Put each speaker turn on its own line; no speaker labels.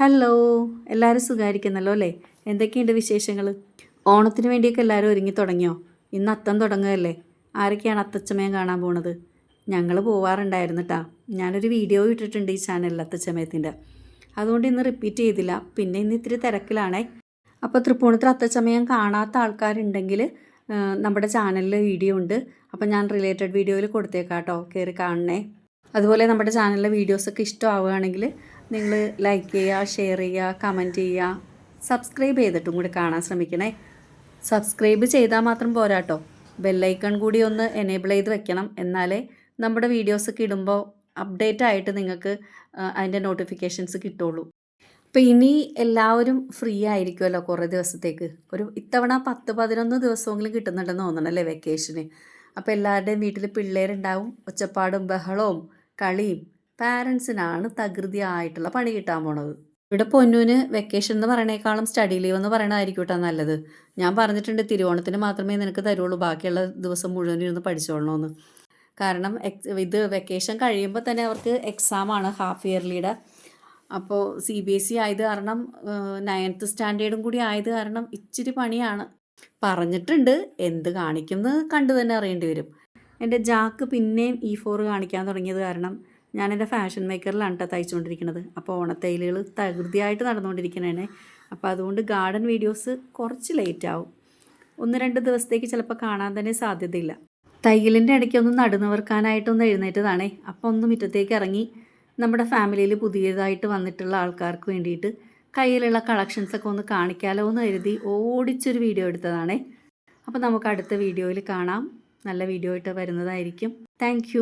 Hello എല്ലാവരും സുഖമായിരിക്കുന്നല്ലോ അല്ലേ? എന്തൊക്കെയുണ്ട് വിശേഷങ്ങൾ ഓണത്തിന് വേണ്ടിയൊക്കെ എല്ലാവരും ഒരുങ്ങി തുടങ്ങിയോ? ഇന്ന് അത്തം തുടങ്ങുകയല്ലേ? ആരൊക്കെയാണ് അത്തച്ചമയം കാണാൻ പോണത്? ഞങ്ങൾ പോവാറുണ്ടായിരുന്നു കേട്ടോ ഞാനൊരു വീഡിയോ ഇട്ടിട്ടുണ്ട് ഈ ചാനലിൽ അത്തച്ചമയത്തിന്റെ അതുകൊണ്ട് ഇന്ന് റിപ്പീറ്റ് ചെയ്തില്ല. പിന്നെ ഇന്ന് ഇത്തിരി തിരക്കിലാണേ. അപ്പോൾ തൃപ്പൂണിത്തിൽ അത്തച്ചമയം കാണാത്ത ആൾക്കാരുണ്ടെങ്കിൽ നമ്മുടെ ചാനലിൽ വീഡിയോ ഉണ്ട്. അപ്പോൾ ഞാൻ റിലേറ്റഡ് വീഡിയോയിൽ കൊടുത്തേക്കാം കേട്ടോ കയറി കാണണേ. അതുപോലെ നമ്മുടെ ചാനലിലെ വീഡിയോസൊക്കെ ഇഷ്ടമാവുകയാണെങ്കിൽ നിങ്ങൾ ലൈക്ക് ചെയ്യുക ഷെയർ ചെയ്യുക കമന്റ് ചെയ്യുക സബ്സ്ക്രൈബ് ചെയ്തിട്ടും കൂടി കാണാൻ ശ്രമിക്കണേ. സബ്സ്ക്രൈബ് ചെയ്താൽ മാത്രം പോരാട്ടോ ബെല്ലൈക്കൺ കൂടി ഒന്ന് എനേബിൾ ചെയ്ത് വെക്കണം. എന്നാലേ നമ്മുടെ വീഡിയോസ് ഒക്കെ ഇടുമ്പോൾ അപ്ഡേറ്റ് ആയിട്ട് നിങ്ങൾക്ക് അതിന്റെ നോട്ടിഫിക്കേഷൻസ് കിട്ടുള്ളൂ. അപ്പോൾ ഇനി എല്ലാവരും ഫ്രീ ആയിരിക്കുമല്ലോ കുറേ ദിവസത്തേക്ക്. ഒരു ഇത്തവണ പത്ത് പതിനൊന്ന് ദിവസമെങ്കിലും കിട്ടുന്നുണ്ടെന്ന് തോന്നണല്ലേ വെക്കേഷന് അപ്പോൾ എല്ലാവരുടെയും വീട്ടിൽ പിള്ളേരുണ്ടാവും. ഒച്ചപ്പാടും ബഹളവും കളിയും പാരൻസിനാണ് തകൃതി ആയിട്ടുള്ള പണി കിട്ടാൻ പോണത്. ഇവിടെ പൊന്നൂന് വെക്കേഷൻ എന്ന് പറയണേക്കാളും സ്റ്റഡി ലീവ് എന്ന് പറയണതായിരിക്കും കേട്ടോ നല്ലത്. ഞാൻ പറഞ്ഞിട്ടുണ്ട് തിരുവോണത്തിന് മാത്രമേ നിനക്ക് തരുള്ളൂ ബാക്കിയുള്ള ദിവസം മുഴുവൻ ഇരുന്ന് പഠിച്ചോളണമെന്ന് കാരണം ഇത് വെക്കേഷൻ കഴിയുമ്പോൾ തന്നെ അവർക്ക് എക്സാമാണ് ഹാഫ് ഇയർലിയുടെ അപ്പോൾ സി ബി എസ് ഇ ആയത് കാരണം നയൻത്ത് സ്റ്റാൻഡേർഡും കൂടി ആയത് കാരണം ഇച്ചിരി പണിയാണ്. പറഞ്ഞിട്ടുണ്ട് എന്ത് കാണിക്കുന്നത് കണ്ടു തന്നെ അറിയേണ്ടി വരും. എന്റെ ജാക്ക് പിന്നെയും ഇ ഫോർ കാണിക്കാൻ തുടങ്ങിയത് കാരണം ഞാൻ എന്റെ ഫാഷൻ മേക്കറിലാണ് കേട്ടോ തയ്ച്ചുകൊണ്ടിരിക്കുന്നത് അപ്പോൾ ഓണത്തൈലുകൾ തകൃതിയായിട്ട് നടന്നുകൊണ്ടിരിക്കണേ അപ്പോൾ അതുകൊണ്ട് ഗാർഡൻ വീഡിയോസ് കുറച്ച് ലേറ്റ് ആവും. ഒന്ന് രണ്ട് ദിവസത്തേക്ക് ചിലപ്പോൾ കാണാൻ തന്നെ സാധ്യതയില്ല. തയ്യലിന്റെ ഇടയ്ക്ക് ഒന്ന് നടുന്നവർക്കാനായിട്ടൊന്ന് എഴുന്നേറ്റതാണേ. അപ്പോൾ ഒന്ന് മുറ്റത്തേക്ക് ഇറങ്ങി നമ്മുടെ ഫാമിലിയിൽ പുതിയതായിട്ട് വന്നിട്ടുള്ള ആൾക്കാർക്ക് വേണ്ടിയിട്ട് കയ്യിലുള്ള കളക്ഷൻസൊക്കെ ഒന്ന് കാണിക്കാലോ എന്ന് കരുതി ഓടിച്ചൊരു വീഡിയോ എടുത്തതാണേ. അപ്പോൾ നമുക്ക് അടുത്ത വീഡിയോയിൽ കാണാം. നല്ല വീഡിയോ ആയിട്ട് വരുന്നതായിരിക്കും. താങ്ക്